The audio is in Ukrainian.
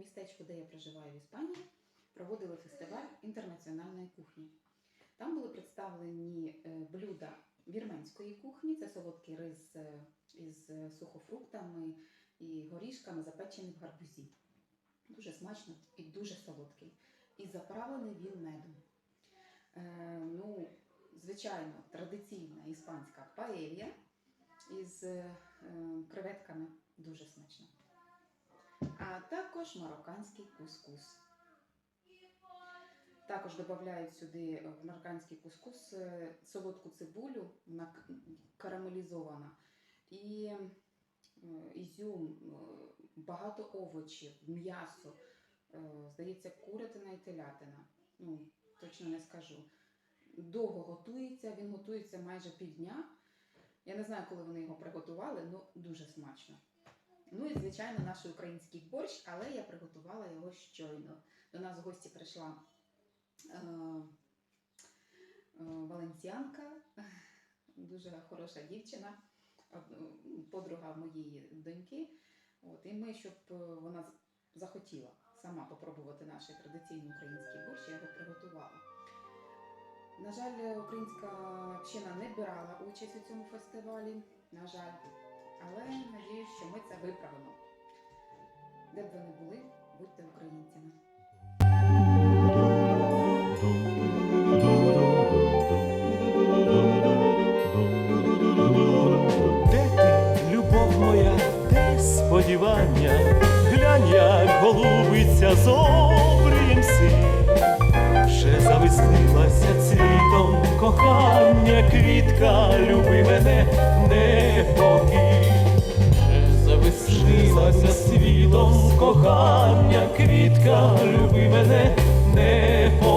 містечку, де я проживаю в Іспанії, проводили фестиваль інтернаціональної кухні. Там були представлені е, блюда вірменської кухні, це солодкий рис е, із е, сухофруктами і горішками, запечений в гарбузі. Дуже смачно і дуже солодкий. І заправлений він медом. Е, ну, звичайно, традиційна іспанська паелья із е, креветками дуже смачно. А також марокканський кускус. Також додають сюди е, в марокканський кускус е, солодку цибулю, вона карамелізована, і е, ізюм, багато овочів, м'ясо, здається, курятина і телятина. Ну, точно не скажу. Довго готується, він готується майже півдня. Я не знаю, коли вони його приготували, але дуже смачно. Ну і, звичайно, наш український борщ, але я приготувала його щойно. До нас в гості прийшла е, е, валенсіанка, дуже хороша дівчина, подруга моєї доньки. От, і ми, щоб е, вона захотіла сама попробувати наш традиційний український борщ, я його приготувала. На жаль, українська община не брала участь у цьому фестивалі, на жаль, але надіюсь, що ми це виправимо. Де б ви не були, будьте українцями. Де ти, любов моя, де сподівання? Глянь, як голубиться з обрієм синь. Вже завеснилася цвітом кохання, квітка, люби кохання, квітка, люби мене, не покинь.